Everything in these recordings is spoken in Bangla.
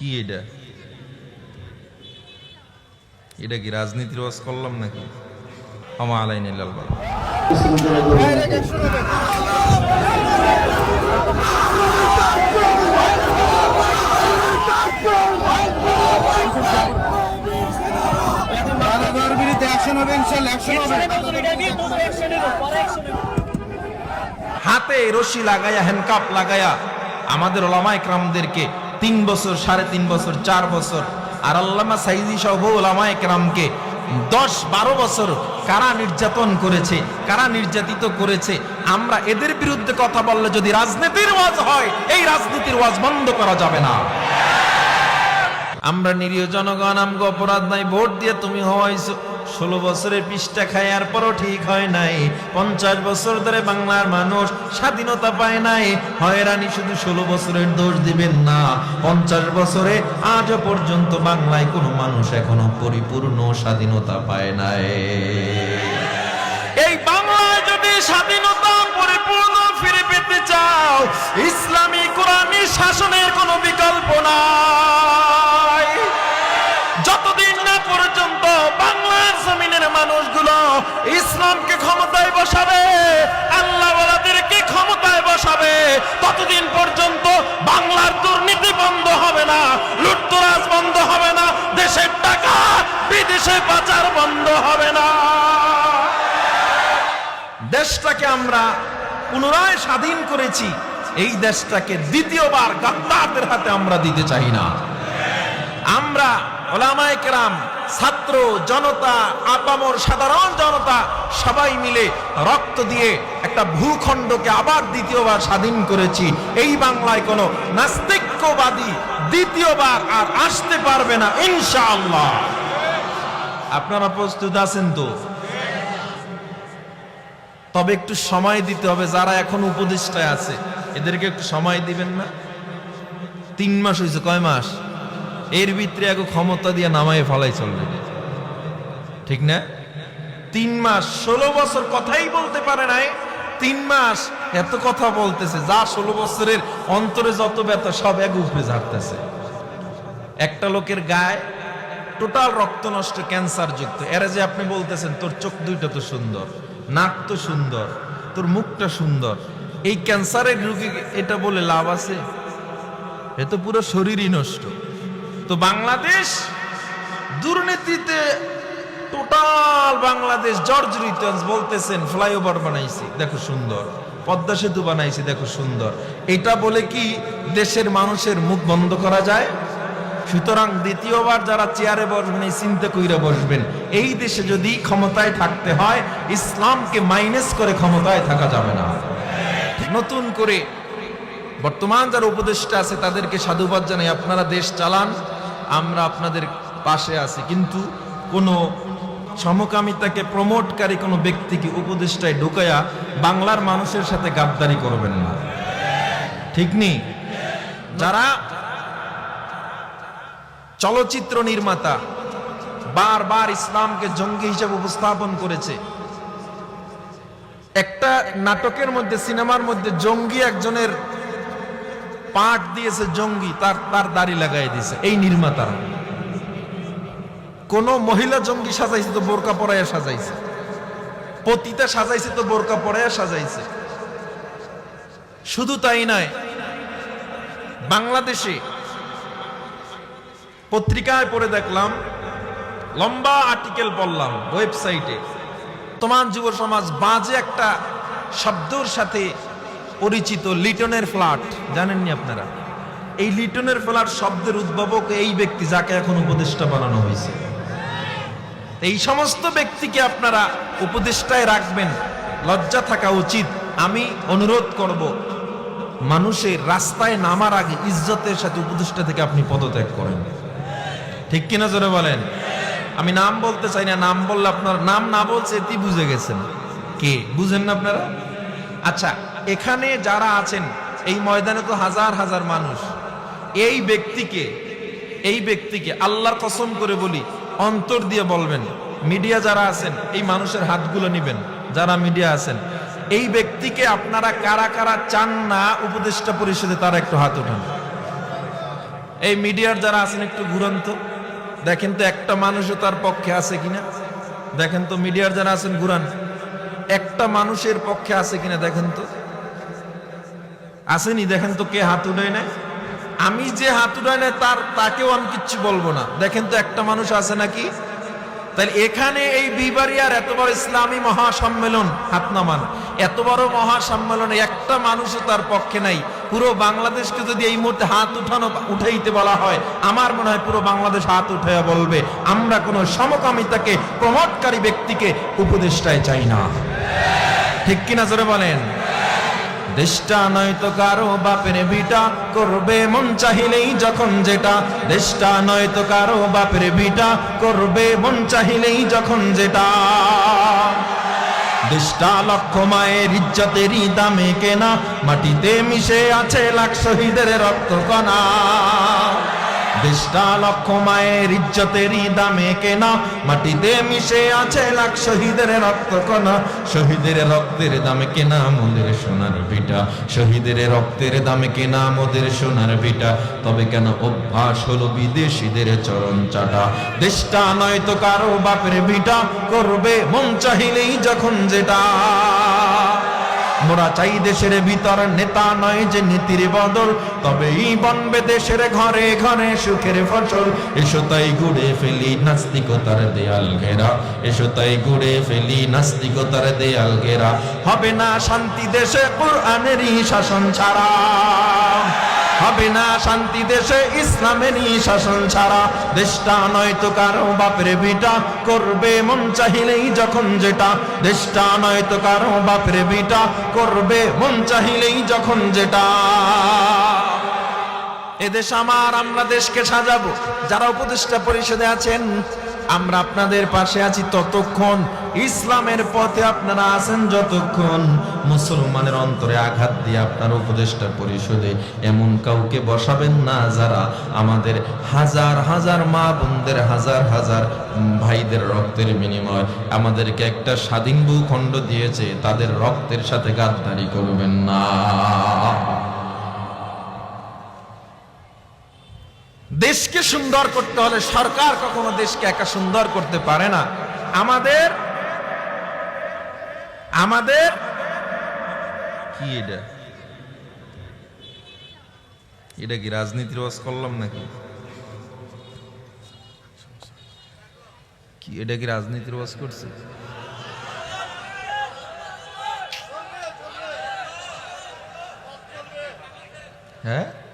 কি এটা? এটা কি রাজনীতির ওয়াজ করলাম নাকি? ক্ষমা আলাইন হাতে রশি লাগায়া হ্যান্ডকাপ লাগায়া আমাদের ওলামা একরামদেরকে তিন বছর, সাড়ে তিন বছর, চার বছর। আর আল্লামা সাইদি সহ বহু ওলামা একরামকে দশ, বারো বছর কারা নির্যাতন করেছে, কারা নির্যাতিত করেছে, আমরা এদের বিরুদ্ধে কথা বললে যদি রাজনীতির ওয়াজ হয়, এই রাজনীতির ওয়াজ বন্ধ করা যাবে না। আমরা নিরীহ জনগণ, আমগো অপরাধ নাই, ভোট দিয়ে তুমি হওয়াইছো। ষোলো বছরে পৃষ্ঠা খায় আর পরও ঠিক হয় নাই। পঞ্চাশ বছর ধরে বাংলার মানুষ স্বাধীনতা পায় নাই। হয়রানি শুধু ষোলো বছরের দোষ দিবেন না। পঞ্চাশ বছরে আজও পর্যন্ত বাংলায় কোনো মানুষ এখনও পরিপূর্ণ স্বাধীনতা পায় নাই। বন্ধ হবে না, লুটতরাজ বন্ধ হবে না, দেশের টাকা বিদেশে পাচার বন্ধ হবে না। দেশটাকে আমরা পুনরায় স্বাধীন করেছি, এই দেশটাকে দ্বিতীয়বার গাদ্দারদের হাতে আমরা দিতে চাই না। আমরা ওলামায়ে কেরাম ছাত্র, জনতা, আপামর, সাধারণ জনতা, সবাই মিলে রক্ত দিয়ে একটা ভূখণ্ডকে আবার দ্বিতীয়বার স্বাধীন করেছি। এই বাংলায় কোনো নাস্তিক্যবাদী দ্বিতীয়বার আর আসতে পারবে না, ইনশাআল্লাহ। আপনারা প্রস্তুত আছেন তো? তবে একটু সময় দিতে হবে, যারা এখন উপদেষ্টায় আছে, এদেরকে একটু সময় দিবেন না? তিন মাস হয়েছে, কয় মাস? এর ভিতরে এক ক্ষমতা দিয়ে নামায় ফালাই চলবে। ঠিক না? তিন মাস, ষোলো বছর কথাই বলতে পারে নাই। তিন মাস এত কথা বলতেছে, যা ষোলো বছরের অন্তরে যত ব্যথা, সব এক উপরে ঝাড়তেছে। একটা লোকের গায়ে টোটাল রক্ত নষ্ট, ক্যান্সার যুক্ত। এরা যে আপনি বলতেছেন, তোর চোখ দুইটা তো সুন্দর, নাক তো সুন্দর, তোর মুখটা সুন্দর। এই ক্যান্সারের রোগী এটা বলে লাভ আছে? এ তো পুরো শরীরই নষ্ট। তো বাংলাদেশ দুর্নীতিতে টোটাল বাংলাদেশ জর্জরিত আজ বলতেছেন, ফ্লাইওভার বানাইছি। দেখো সুন্দর। পদ্মা সেতু বানাইছি, দেখো সুন্দর। এটা বলে কি দেশের মানুষের মুখ বন্ধ করা যায়? সুতরাং দ্বিতীয়বার যারা চেয়ারে বসবেন, এই চিন্তা কইরা বসবেন, এই দেশে যদি ক্ষমতায় থাকতে হয়, ইসলামকে মাইনাস করে ক্ষমতায় থাকা যাবে না। নতুন করে বর্তমান যারা উপদেষ্টা আছে, তাদেরকে সাধুবাদ জানাই, আপনারা দেশ চালান। আমরা আপনাদের পাশে আছি। কিন্তু কোনো সমকামিতাকে প্রমোটকারী কোনো ব্যক্তিকে, উপদেষ্টায় ঢুকায়া বাংলার মানুষের সাথে গাদ্দারি করবেন না। ঠিক নেই যারা চলচ্চিত্র নির্মাতা বারবার ইসলামকে জঙ্গি হিসেবে উপস্থাপন করেছে। একটা নাটকের মধ্যে, সিনেমার মধ্যে জঙ্গি একজনের পাঠ দিয়েছে জঙ্গি, তার তার দাড়ি লাগাই দিয়েছে। এই নির্মাতারা। কোন মহিলা জঙ্গি সাজাইছে তো বোরকা পরাইয়া সাজাইছে। পতিতা সাজাইছে তো বোরকা পরাইয়া সাজাইছে। শুধু তাই নয়, বাংলাদেশে পত্রিকায় পড়ে দেখলাম, লম্বা আর্টিকেল পড়লাম ওয়েবসাইটে। তোমার যুব সমাজ বাজে একটা শব্দর সাথে পরিচিত লিটনের ফ্ল্যাট, জানেননি আপনারা? এই লিটনের ফ্ল্যাট শব্দের উদ্ভাবক এই ব্যক্তি যাকে এখন উপদেষ্টা বানানো হয়েছে। এই সমস্ত ব্যক্তিকে আপনারা উপদেষ্টায় রাখবেন, লজ্জা থাকা উচিত। আমি অনুরোধ করব, মানুষের রাস্তায় নামার আগে ইজ্জতের সাথে উপদেষ্টা থেকে আপনি পদত্যাগ করেন। ঠিক কিনা জোরে বলেন? আমি নাম বলতে চাই না, নাম বললে আপনার, নাম না বলছে এটি বুঝে গেছেন। কে? বুঝেন না আপনারা? আচ্ছা এখানে যারা আছেন, এই ময়দানে তো হাজার হাজার মানুষ। এই ব্যক্তিকে এই ব্যক্তিকে আল্লাহর কসম করে বলি, অন্তর দিয়ে বলবেন, মিডিয়া যারা আছেন, এই মানুষের হাতগুলো নিবেন, যারা মিডিয়া আছেন। এই ব্যক্তিকে আপনারা কারা কারা চান না, উপদেষ্টা পরিষদে তারা একটু হাত উঠান এই মিডিয়ার যারা আছেন, একটু ঘুরন্ত দেখেন তো একটা মানুষও তার পক্ষে আছে কিনা। দেখেন তো মিডিয়ার যারা আছেন, ঘুরান। একটা মানুষের পক্ষে আছে কিনা, দেখেন তো। আসেনি, দেখেন তো কে হাত উঠায় নেয়। আমি যে হাত উঠায় নেয়, তার, তাকেও আমি কিচ্ছু বলব না। দেখেন তো একটা মানুষ আছে নাকি? তাহলে এখানে এই বিবারিয়ার এত বড় ইসলামী মহাসম্মেলন হাত নামান। এত বড় মহাসম্মেলনে একটা মানুষও তার পক্ষে নাই। পুরো বাংলাদেশকে যদি এই মুহূর্তে হাত উঠানো, উঠাইতে বলা হয়, আমার মনে হয় পুরো বাংলাদেশ হাত উঠাইয়া বলবে, আমরা কোনো সমকামিতাকে প্রমোটকারী ব্যক্তিকে উপদেষ্টায় চাই না। ঠিক কিনা জোরে বলেন? দেশটা নয়তো কারও বাপের বিটা। করবে মন চাহিলেই যখন যেটা। দেশটা নয়তো কারও বাপের বিটা। করবে মন চাহিলেই যখন যেটা। দেশটা লক্ষ মায়ের ইজ্জতেরই দামে কেনা। মাটিতে মিশে আছে লাখ শহীদের রক্ত কণা দেশটা লক্ষ মায়ের ইজ্জতেরই দামে কেনা। মাটিতে মিশে আছে লাখ শহীদের রক্ত কণা। শহীদের রক্তের দামে কেনা মোদের সোনার ভিটা। শহীদের রক্তের দামে কেনা মোদের সোনার ভিটা। তবে কেন অভ্যাস হলো বিদেশিদের চরণ চাটা? দেশটা নয়তো কারও বাপের ভিটা। করবে মন চাহিলেই যখন যেটা। মোরা চাই দেশের ভিতর নেতা নয় যে নীতির বদল। তবে এই বনবে দেশের ঘরে ঘরে সুখের ফসল। এসো তাই ঘুরে ফেলি নাস্তিকতার দেয়াল ঘেরা। এসো তাই ঘুরে ফেলি নাস্তিকতার দেয়াল ঘেরা। হবে না শান্তি দেশে কোরআনেরই শাসন ছাড়া। হবে না শান্তি দেশে ইসলামেরই শাসন ছাড়া। দেশটা নয়তো কারও বাপের বিটা, করবে মন চাহিলেই যখন যেটা। দেশটা নয়তো কারও বাপের বিটা, করবে মন চাহিলেই যখন যেটা। এদেশ আমার, আমরা দেশকে সাজাবো। যারা উপদেষ্টা পরিষদে আছেন আমরা আপনাদের পাশে আছি ততক্ষণ। ইসলামের পথে আপনারা আছেন যতক্ষণ। মুসলমানের অন্তরে আঘাত দিয়ে আপনার উপদেষ্টা পরিষদে এমন কাউকে বসাবেন না যারা আমাদের হাজার হাজার মা বোনদের, হাজার হাজার ভাইদের রক্তের বিনিময় আমাদেরকে একটা স্বাধীন ভূখণ্ড দিয়েছে, তাদের রক্তের সাথে গাদ্দারি করবেন না। দেশকে সুন্দর করতে হলে সরকার কখনো দেশকে একা সুন্দর করতে পারে না। আমাদের আমাদের, কি এটা? এটা কি রাজনীতির ওয়াজ করলাম নাকি? কি, এটা কি রাজনীতির ওয়াজ করছে? হ্যাঁ হ্যাঁ?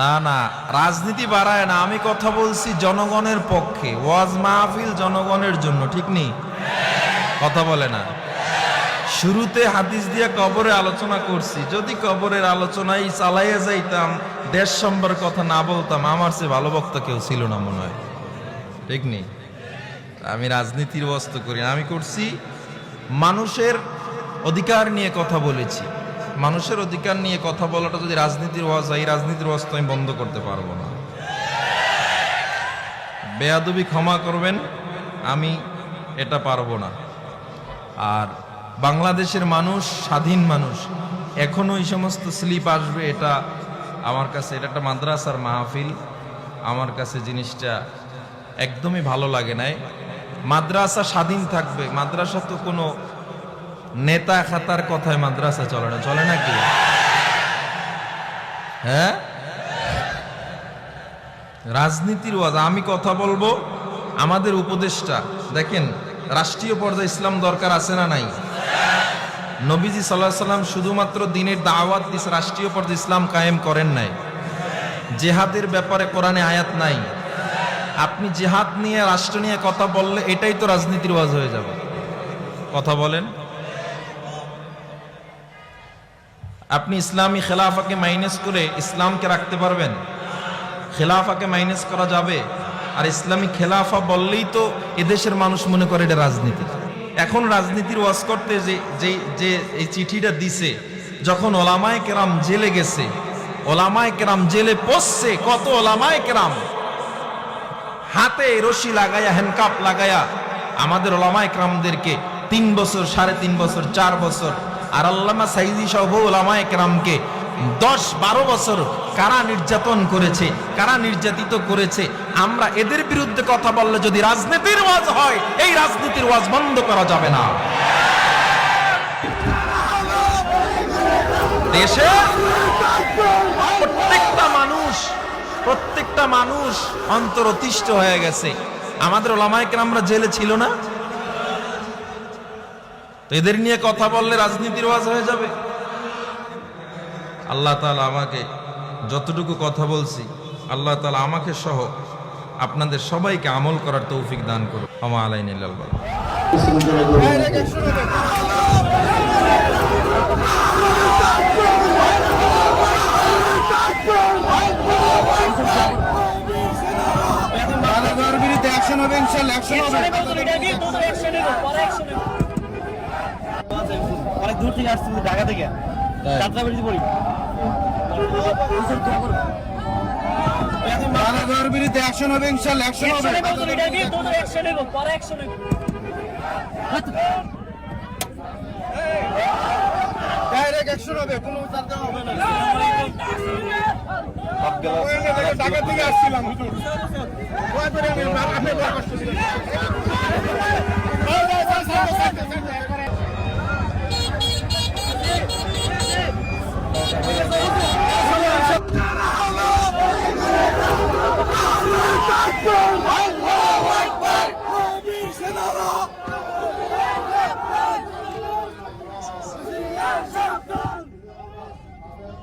না না, রাজনীতি বাড়ায় না, আমি কথা বলছি জনগণের পক্ষে। ওয়াজ মাহফিল জনগণের জন্য, ঠিক নেই কথা বলে না। শুরুতে হাদিস দিয়ে কবরে আলোচনা করছি। যদি কবরের আলোচনায় চালাইয়া যাইতাম, দেশ সম্পর্কে কথা না বলতাম, আমার চেয়ে ভালো বক্তা কেউ ছিল না মনে হয়। ঠিক নেই আমি রাজনীতির বস্তু করি আমি করছি মানুষের অধিকার নিয়ে কথা বলেছি। মানুষের অধিকার নিয়ে কথা বলাটা যদি রাজনীতির ওয়াজ হয়, এই রাজনীতির ওয়াজ তো আমি বন্ধ করতে পারব না। বেয়াদবি ক্ষমা করবেন, আমি এটা পারব না। আর বাংলাদেশের মানুষ, স্বাধীন মানুষ এখনও এই সমস্ত স্লিপ আসবে, এটা আমার কাছে, এটা একটা মাদ্রাসার মাহফিল। আমার কাছে জিনিসটা একদমই ভালো লাগে নাই। মাদ্রাসা স্বাধীন থাকবে, মাদ্রাসা তো কোনো নেতা খাতার কথায় মাদ্রাসা চলে না, চলে নাকি? হ্যাঁ? রাজনীতির ওয়াজ, আমি কথা বলব আমাদের উপদেশটা দেখেন, রাষ্ট্রীয় পর্যায়ে ইসলাম দরকার আছে না নাই? নবীজি সাল্লাহ সাল্লাম শুধুমাত্র দিনের দাওয়াত দিস রাষ্ট্রীয় পর্যায়ে ইসলাম কায়েম করেন নাই। জেহাদের ব্যাপারে কোরআনে আয়াত নাই। আপনি জেহাদ নিয়ে, রাষ্ট্র নিয়ে কথা বললে এটাই তো রাজনীতির ওয়াজ হয়ে যাবে। কথা বলেন। আপনি ইসলামী খেলাফাকে মাইনাস করে ইসলামকে রাখতে পারবেন। খেলাফাকে মাইনাস করা যাবে। আর ইসলামী খেলাফা বললেই তো এদেশের মানুষ মনে করে এটা রাজনীতি। এখন রাজনীতির ওয়াজ করতে যে যে যে এই চিঠিটা দিছে, যখন ওলামায় কেরাম জেলে গেছে, ওলামায় কেরাম জেলে পড়ছে, কত ওলামায় কেরাম? হাতে রশি লাগায়া হ্যান্ডকাপ লাগায়া, আমাদের ওলামায় কেরামদেরকে তিন বছর, সাড়ে তিন বছর, চার বছর আর আল্লামা সাইদি সহ ওলামায় কেরামকে দশ বারো বছর কারা নির্যাতন করেছে, কারা নির্যাতিত করেছে, আমরা এদের বিরুদ্ধে কথা বললে যদি রাজনীতির ওয়াজ হয়, এই রাজনীতির ওয়াজ বন্ধ করা যাবে না। দেশে প্রত্যেকটা মানুষ প্রত্যেকটা মানুষ অন্তর অতিষ্ঠ হয়ে গেছে। আমাদের ওলামায়কে আমরা জেলে ছিল না? তো এদের নিয়ে কথা বললে রাজনীতির ওয়াজ হয়ে যাবে। আল্লাহ তালা আমাকে যতটুকু কথা বলছি আল্লাহ তালা আমাকে সহ আপনাদের সবাইকে আমল করার তৌফিক দান করুন আমা আলাইন অ্যাকশন হবে ইনশাল্লাহ অ্যাকশন হবে। অনেক দূর থেকে আসছি ঢাকা থেকে। যাত্রাবাড়িতে পড়ি। অ্যাকশন হবে ইনশাল্লাহ অ্যাকশন হবে ডাইরেক্ট অ্যাকশন হবে কোনো চার্জ হবে না। ঢাকা থেকে আসছিলাম। হুজুর আপনি